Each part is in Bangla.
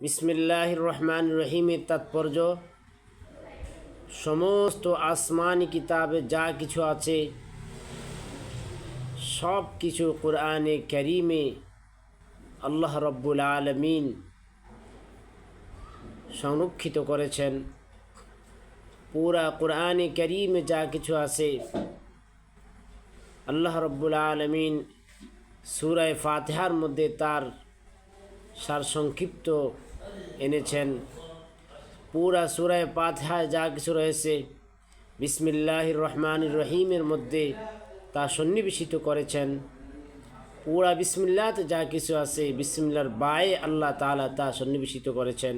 বিসমিল্লাহ রহমান রহিমের তাৎপর্য, সমস্ত আসমানি কিতাবে যা কিছু আছে, সব কিছু কোরআনে করিমে আল্লাহ রব্বুল আলমিন সংরক্ষিত করেছেন। পুরা কোরআনে করিমে যা কিছু আছে, আল্লাহ রব্বুল আলমিন সুরায় ফাতেহার মধ্যে তার সার সংক্ষিপ্ত এনেছেন। পুরা সুরায় পাতহায় যা কিছু রয়েছে বিসমিল্লাহ রহমান রহিমের মধ্যে তা সন্নিবেশিত করেছেন। পুরা বিসমিল্লাতে যা কিছু আছে, বিসমিল্লার বায়ে আল্লাহ তালা তা সন্নিবেশিত করেছেন।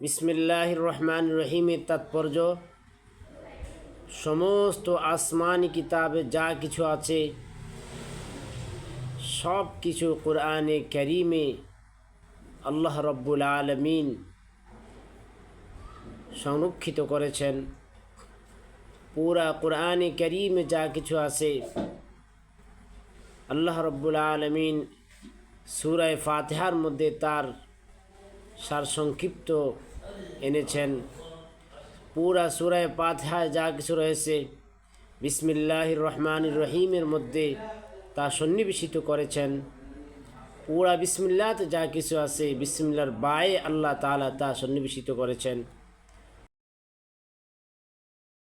বিসমিল্লাহ রহমান রহিমের তাৎপর্য, সমস্ত আসমানি কিতাবে যা কিছু আছে সব কিছু কোরআনে করিমে আল্লাহ রব্বুল আলমিন সংরক্ষিত করেছেন। পুরা কোরআনে করিমে যা কিছু আছে, আল্লাহ রব্বুল আলমিন সুরায় ফাতেহার মধ্যে তার সার সংক্ষিপ্ত এনেছেন। পুরা সুরায় পাতহায় যা কিছু রয়েছে বিসমিল্লাহ রহমান রহিমের মধ্যে তা সন্নিবেশিত করেছেন। পুরা বিসমিল্লাতে যা কিছু আছে বিসমিল্লার বায়ে আল্লাহ তালা তা সন্নিবেশিত করেছেন।